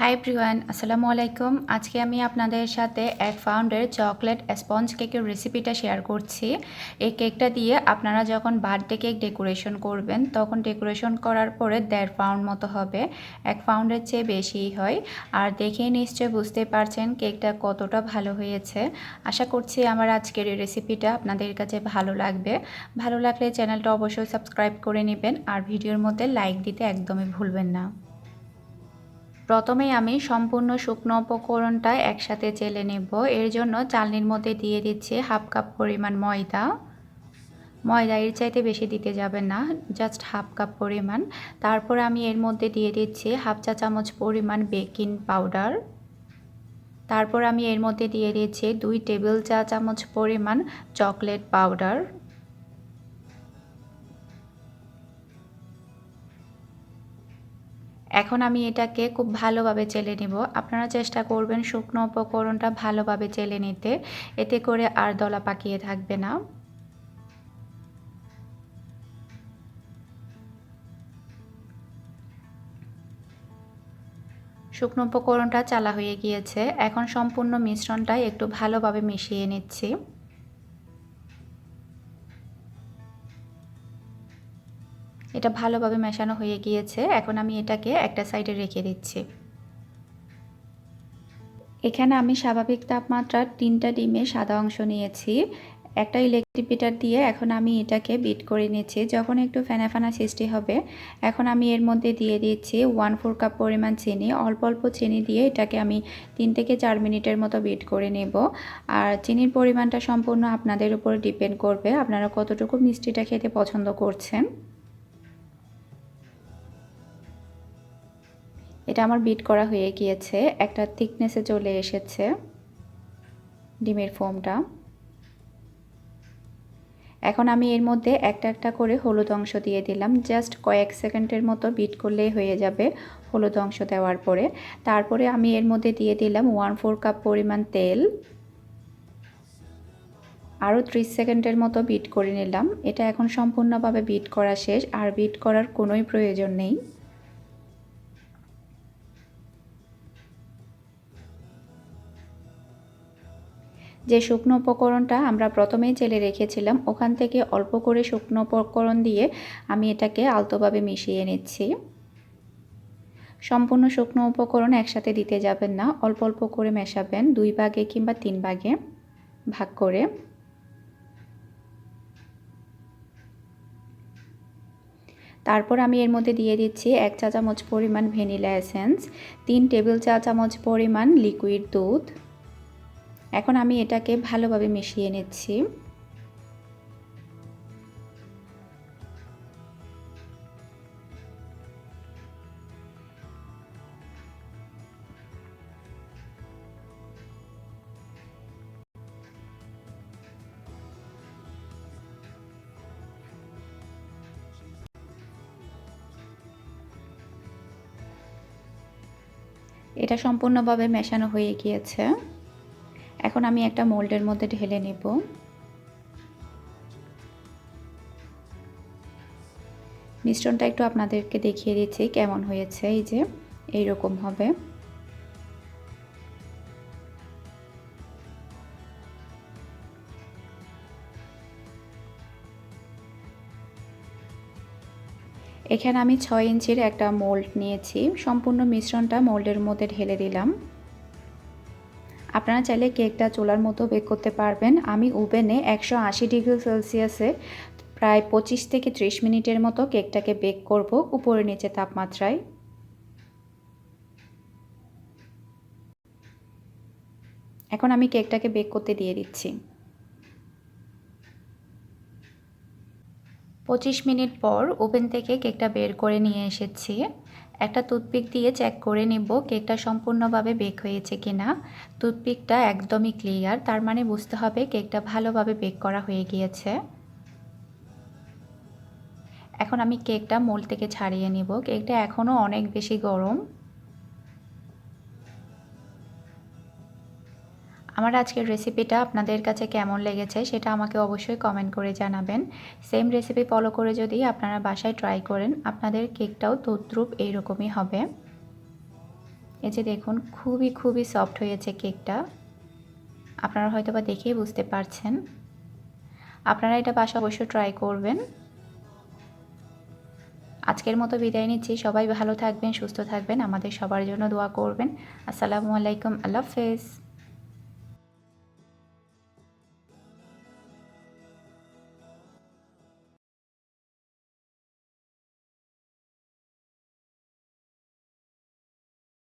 High Priyan আসসালামু আলাইকুম। আজকে আমি আপনাদের সাথে এক পাউন্ডের চকলেট স্পঞ্জ কেকের রেসিপিটা শেয়ার করছি। এই কেকটা দিয়ে আপনারা যখন বার্থডে কেক ডেকোরেশন করবেন, তখন ডেকোরেশন করার পরে দেড় পাউন্ড মতো হবে। এক পাউন্ডের চেয়ে বেশিই হয়। আর দেখেই নিশ্চয় বুঝতে পারছেন কেকটা কতটা ভালো হয়েছে। আশা করছি আমার আজকের এই রেসিপিটা আপনাদের কাছে ভালো লাগবে। ভালো লাগলে চ্যানেলটা অবশ্যই সাবস্ক্রাইব করে নেবেন। আর ভিডিওর মধ্যে লাইক দিতে একদমই ভুলবেন না। প্রথমেই আমি সম্পূর্ণ শুকনো উপকরণটা একসাথে চেলে নেব। এর জন্য চালনির মধ্যে দিয়ে দিচ্ছি হাফ কাপ পরিমাণ ময়দা। ময়দা এর চাইতে বেশি দিতে যাবে না জাস্ট হাফ কাপ পরিমাণ। তারপর আমি এর মধ্যে দিয়ে দিচ্ছি হাফ চা চামচ পরিমাণ বেকিং পাউডার। তারপর আমি এর মধ্যে দিয়ে দিচ্ছি দুই টেবিল চা চামচ পরিমাণ চকলেট পাউডার। এখন আমি এটাকে খুব ভালোভাবে চেলে নিব। আপনারা চেষ্টা করবেন শুকনো উপকরণটা ভালোভাবে চেলে নিতে। এতে করে আর দলা পাকিয়ে থাকবে না। শুকনো উপকরণটা চালা হয়ে গিয়েছে। এখন সম্পূর্ণ মিশ্রণটাই একটু ভালোভাবে মিশিয়ে নিচ্ছি। এটা ভালোভাবে মেশানো হয়ে গিয়েছে। এখন আমি এটাকে একটা সাইডে রেখে দিচ্ছি। এখানে আমি স্বাভাবিক তাপমাত্রার তিনটা ডিমে সাদা অংশ নিয়েছি। একটা ইলেকট্রিক বিটার দিয়ে এখন আমি এটাকে বিট করে নিচ্ছি। যখন একটু ফেনা ফেনা সৃষ্টি হবে, এখন আমি এর মধ্যে দিয়ে দিচ্ছি ওয়ান ফোর কাপ পরিমাণ চিনি। অল্প অল্প চিনি দিয়ে এটাকে আমি তিন থেকে চার মিনিটের মতো বিট করে নেব। আর চিনির পরিমাণটা সম্পূর্ণ আপনাদের উপর ডিপেন্ড করবে। আপনারা কতটুকু মিষ্টিটা খেতে পছন্দ করছেন। এটা আমার বিট করা হয়ে গিয়েছে। একটা থিকনেসে চলে এসেছে ডিমের ফোমটা এখন আমি এর মধ্যে একটা একটা করে হলুদ অংশ দিয়ে দিলাম। জাস্ট কয়েক সেকেন্ডের মতো বিট করলেই হয়ে যাবে হলুদ অংশ দেওয়ার পরে। তারপরে আমি এর মধ্যে দিয়ে দিলাম ওয়ান ফোর কাপ পরিমাণ তেল। আরও ত্রিশ সেকেন্ডের মতো বিট করে নিলাম। এটা এখন সম্পূর্ণভাবে বিট করা শেষ। আর বিট করার কোনোই প্রয়োজন নেই। যে শুকনো উপকরণটা আমরা প্রথমেই চেলে রেখেছিলাম, ওখান থেকে অল্প করে শুকনো উপকরণ দিয়ে আমি এটাকে আলতোভাবে মিশিয়ে নিচ্ছি। সম্পূর্ণ শুকনো উপকরণ একসাথে দিতে যাবেন না, অল্প অল্প করে মেশাবেন, দুই ভাগে কিংবা তিন ভাগে ভাগ করে। তারপর আমি এর মধ্যে দিয়ে দিচ্ছি এক চা চামচ পরিমাণ ভ্যানিলা এসেন্স, তিন টেবিল চা চামচ পরিমাণ লিকুইড দুধ। এখন আমি এটাকে ভালোভাবে মিশিয়ে নিচ্ছি। এটা সম্পূর্ণভাবে মেশানো হয়ে গিয়েছে। এখন আমি একটা মোল্ডের মধ্যে ঢেলে নেব। মিশ্রণটা একটু আপনাদেরকে দেখিয়ে দিচ্ছি কেমন হয়েছে, এই যে এইরকম হবে। এখানে আমি ছয় ইঞ্চির একটা মোল্ড নিয়েছি। সম্পূর্ণ মিশ্রণটা মোল্ডের মধ্যে ঢেলে দিলাম। আপনারা চাইলে কেকটা চোলার মতো বেক করতে পারবেন। আমি ওভেনে একশো আশি ডিগ্রি সেলসিয়াসে প্রায় পঁচিশ থেকে ত্রিশ মিনিটের মতো কেকটাকে বেক করব উপরে নিচে তাপমাত্রায়। এখন আমি কেকটাকে বেক করতে দিয়ে দিচ্ছি। পঁচিশ মিনিট পর ওভেন থেকে কেকটা বের করে নিয়ে এসেছি। একটা টুথপিক দিয়ে চেক করে নেব কেকটা সম্পূর্ণভাবে বেক হয়েছে কিনা। টুথপিকটা একদমই ক্লিয়ার তার মানে বুঝতে হবে কেকটা ভালোভাবে বেক করা হয়ে গিয়েছে। এখন আমি কেকটা মোল থেকে ছাড়িয়ে নেব। কেকটা এখনও অনেক বেশি গরম। আমার আজকের রেসিপিটা আপনাদের কাছে কেমন লেগেছে সেটা আমাকে অবশ্যই কমেন্ট করে জানাবেন। সেম রেসিপি ফলো করে যদি আপনারা বাসায় ট্রাই করেন, আপনাদের কেকটাও তদ্রুপ এইরকমই হবে। এই যে দেখুন, খুবই খুবই সফট হয়েছে কেকটা আপনারা হয়তো বা দেখেই বুঝতে পারছেন। আপনারা এটা বাসা অবশ্যই ট্রাই করবেন। আজকের মতো বিদায় নিচ্ছি। সবাই ভালো থাকবেন, সুস্থ থাকবেন। আমাদের সবার জন্য দোয়া করবেন। আসসালামু আলাইকুম। আল্লাহ হাফেজ।